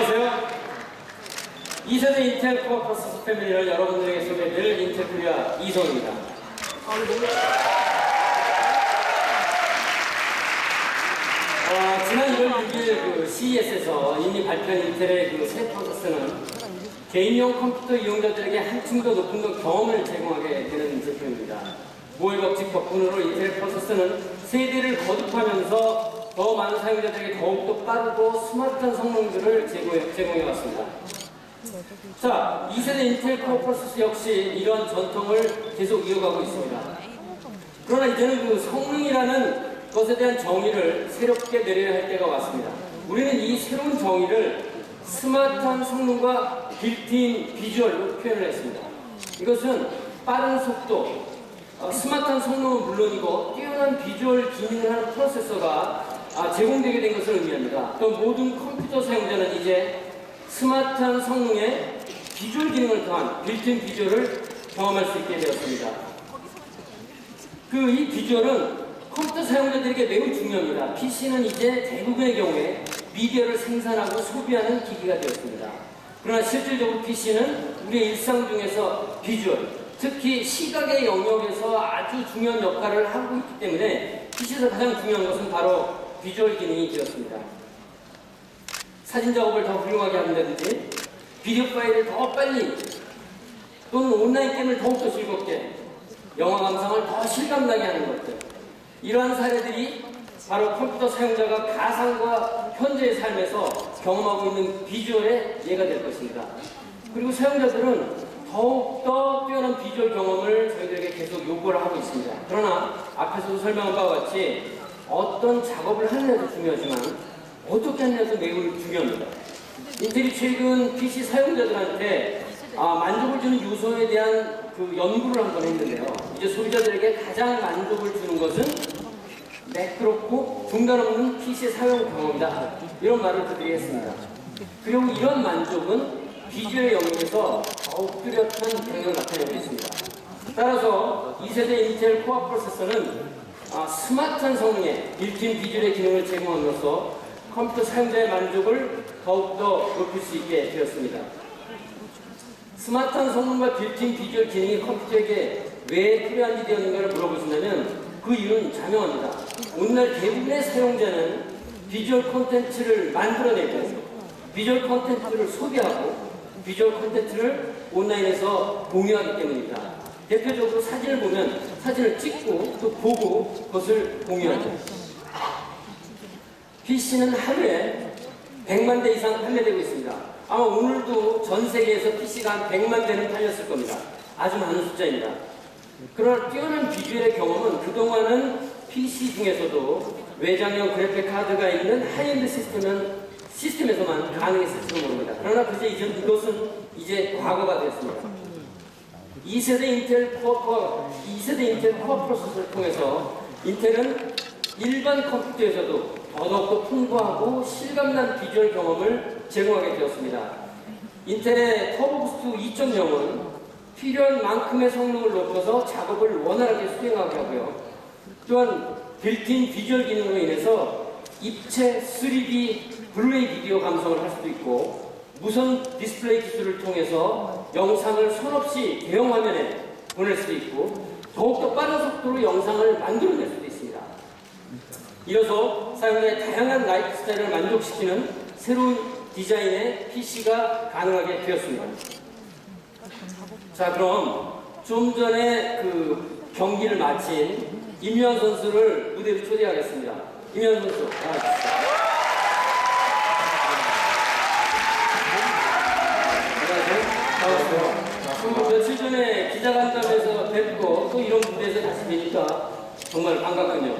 안녕하세요. 2세대 인텔 코어 프로세서 패밀리를 여러분들에게 소개해드릴 인텔 코리아 이성입니다. 어, 지난 1월 6일 그 CES에서 이미 발표한 인텔의 그 새 프로세서는 개인용 컴퓨터 이용자들에게 한층 더 높은 그 경험을 제공하게 되는 제품입니다. 모의 법칙 덕분으로 인텔 프로세서는 세대를 거듭하면서 더 많은 사용자들에게 더욱더 빠르고 스마트한 성능들을 제공해, 제공해 왔습니다. 자, 2세대 인텔 코어 프로세서 역시 이런 전통을 계속 이어가고 있습니다. 그러나 이제는 그 성능이라는 것에 대한 정의를 새롭게 내려야 할 때가 왔습니다. 우리는 이 새로운 정의를 스마트한 성능과 빌트인 비주얼로 표현을 했습니다. 이것은 빠른 속도, 어, 스마트한 성능은 물론이고 뛰어난 비주얼 기능을 하는 프로세서가 아, 제공되게 된 것을 의미합니다. 또 모든 컴퓨터 사용자는 이제 스마트한 성능에 비주얼 기능을 더한 빌트인 비주얼을 경험할 수 있게 되었습니다. 그 이 비주얼은 컴퓨터 사용자들에게 매우 중요합니다. PC는 이제 대부분의 경우에 미디어를 생산하고 소비하는 기기가 되었습니다. 그러나 실질적으로 PC는 우리의 일상 중에서 비주얼, 특히 시각의 영역에서 아주 중요한 역할을 하고 있기 때문에 PC에서 가장 중요한 것은 바로 비주얼 기능이 되었습니다. 사진 작업을 더 훌륭하게 한다든지 비디오 파일을 더 빨리 또는 온라인 게임을 더욱더 즐겁게 영화 감상을 더 실감나게 하는 것들 이러한 사례들이 바로 컴퓨터 사용자가 가상과 현재의 삶에서 경험하고 있는 비주얼의 예가 될 것입니다. 그리고 사용자들은 더욱더 뛰어난 비주얼 경험을 저희들에게 계속 요구를 하고 있습니다. 그러나 앞에서도 설명한 바와 같이 어떤 작업을 하느냐도 중요하지만 어떻게 하느냐도 매우 중요합니다. 인텔이 최근 PC 사용자들한테 아, 만족을 주는 요소에 대한 그 연구를 한번 했는데요. 이제 소비자들에게 가장 만족을 주는 것은 매끄럽고 중단 없는 PC 사용 경험이다. 이런 말을 했습니다. 그리고 이런 만족은 비주얼 영역에서 더욱 뚜렷한 경향을 나타내고 있습니다. 따라서 2세대 인텔 코어 프로세서는 아, 스마트한 성능의 빌트인 비주얼의 기능을 제공함으로써 컴퓨터 사용자의 만족을 더욱더 높일 수 있게 되었습니다. 스마트한 성능과 빌트인 비주얼 기능이 컴퓨터에게 왜 필요한지 되었는가를 물어보신다면 그 이유는 자명합니다. 오늘날 대부분의 사용자는 비주얼 콘텐츠를 만들어내고 비주얼 콘텐츠를 소비하고 비주얼 콘텐츠를 온라인에서 공유하기 때문입니다. 대표적으로 사진을 보면 사진을 찍고 또 보고 그것을 공유하죠. PC는 하루에 100만 대 이상 판매되고 있습니다. 아마 오늘도 전 세계에서 PC가 한 100만 대는 팔렸을 겁니다. 아주 많은 숫자입니다. 그러나 뛰어난 비주얼의 경험은 그동안은 PC 중에서도 외장형 그래픽 카드가 있는 하이엔드 시스템은, 시스템에서만 가능했을지도 모릅니다. 그러나 그제 이제 이것은 이제 과거가 됐습니다. 2세대 인텔 코어, 2세대 인텔 코어 프로세서를 통해서 인텔은 일반 컴퓨터에서도 더더욱더 풍부하고 실감난 비주얼 경험을 제공하게 되었습니다. 인텔의 터보부스트 2.0은 필요한 만큼의 성능을 높여서 작업을 원활하게 수행하게 하고요. 또한 빌트인 비주얼 기능으로 인해서 입체 3D 블루레이 비디오 감성을 할 수도 있고 무선 디스플레이 기술을 통해서 영상을 손 없이 대형 화면에 보낼 수도 있고 더욱더 빠른 속도로 영상을 만들어낼 수도 있습니다. 이어서 사용자의 다양한 라이프 스타일을 만족시키는 새로운 디자인의 PC가 가능하게 되었습니다. 자, 그럼 좀 전에 그 경기를 마친 임유한 선수를 무대로 초대하겠습니다. 임유한 선수, 안녕하세요. 반갑습니다. 며칠 전에 기자간담회에서 뵙고 또 이런 무대에서 다시 뵈니까 정말 반갑군요.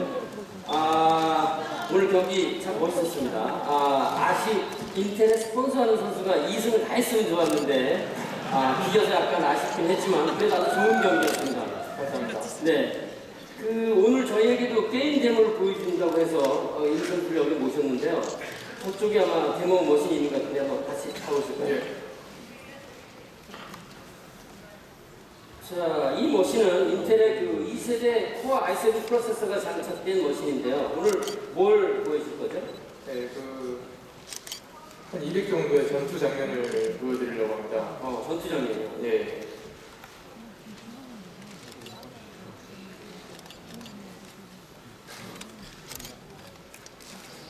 아, 오늘 경기 참 멋있었습니다. 아, 아시 인텔에 스폰서하는 선수가 2승을 다 했으면 좋았는데 아, 비겨서 약간 아쉽긴 했지만 그래도 아주 좋은 경기였습니다. 감사합니다. 네. 그 오늘 저희에게도 게임 데모를 보여준다고 해서 어, 이 선수를 여기 모셨는데요. 저쪽에 아마 데모 머신이 있는 것 같은데 한번 같이 가보실까요? 자, 이 머신은 인텔의 그 2세대 코어 i7 프로세서가 장착된 머신인데요. 오늘 뭘 보여줄 거죠? 네, 그한 200 정도의 전투 장면을 보여드리려고 합니다. 어, 전투장이에요. 예.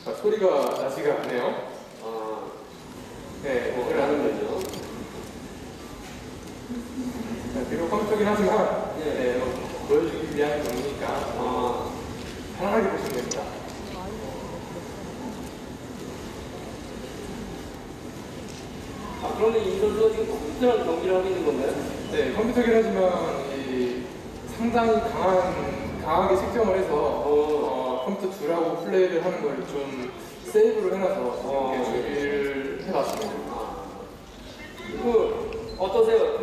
아, 소리가 나지가 않네요. 아, 네, 뭐, 하는 거죠. 비록 컴퓨터긴 하지만 네. 네, 뭐, 보여주기 위한 경우니까 아, 편하게 보시면 됩니다. 아, 그러면 이 선수가 지금 컴퓨터랑 경기를 하고 있는 건가요? 네, 컴퓨터긴 하지만 이 상당히 강한 강하게 측정을 해서 어, 컴퓨터 줄하고 플레이를 하는 걸 좀 세이브를 해놔서 어. 이렇게 준비를 해봤습니다. 아, 그 어떠세요?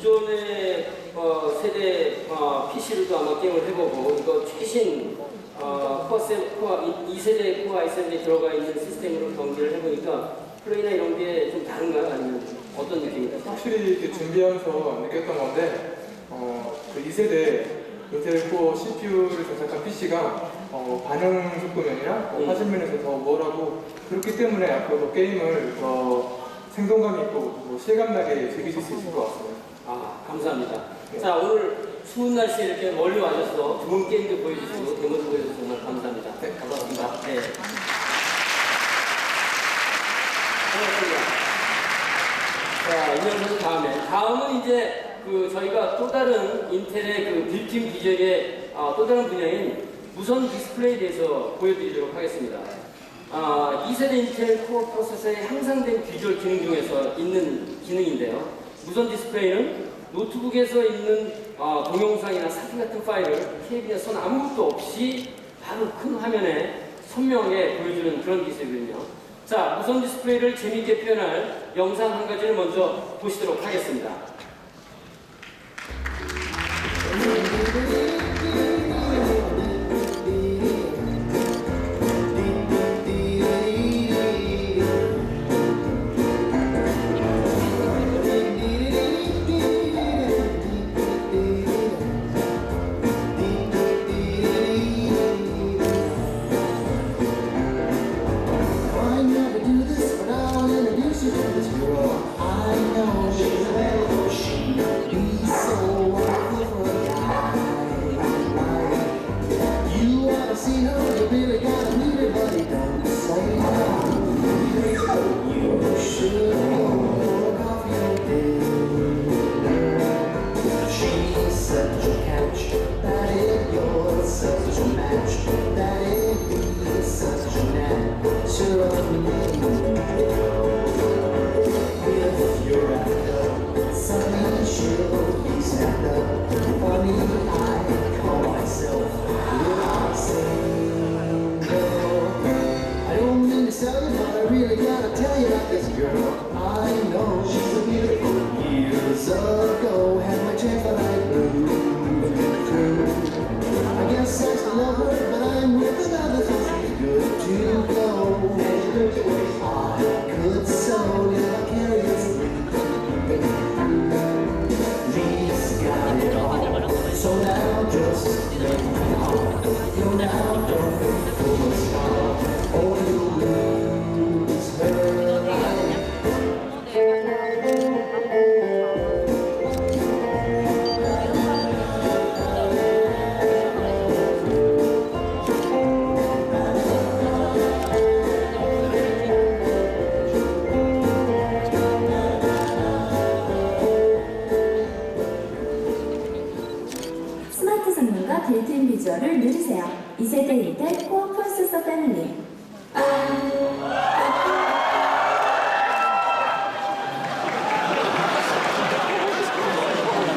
그 기존의 어, 세대 어, PC로도 아마 게임을 해보고 이거 최신 어, 코어 세, 코어 2세대 코어 i7이 들어가 있는 시스템으로 경기를 해보니까 플레이나 이런 게 좀 다른가요? 아니면 어떤 느낌인가요? 확실히 이렇게 준비하면서 느꼈던 건데 어, 그 2세대 인텔 코어 CPU를 장착한 PC가 어, 반영 속도면이나 음. 화질 면에서 더 우월하고 그렇기 때문에 앞으로 게임을 더 생동감 있고 뭐 실감나게 즐기실 수 있을 것 같습니다. 아, 감사합니다. 자, 오늘 추운 날씨에 이렇게 멀리 와셔서 좋은 게임도 보여주시고 데모도 보여주셔서 정말 감사합니다. 네, 감사합니다. 네. 자, 이명 선수 다음에. 다음은 이제 그 저희가 또 다른 인텔의 그 빌팀 기적의 아, 또 다른 분야인 무선 디스플레이에 대해서 보여드리도록 하겠습니다. 아, 2세대 인텔 코어 프로세서의 향상된 비주얼 기능 중에서 있는 기능인데요. 무선 디스플레이는 노트북에서 있는 아, 동영상이나 사진 같은 파일을 선 아무것도 없이 바로 큰 화면에 선명하게 보여주는 그런 기술이거든요. 자, 무선 디스플레이를 재미있게 표현할 영상 한 가지를 먼저 보시도록 하겠습니다. It's really. 비주얼을 누리세요. 2세대 인텔 코어 프로세서 패밀리.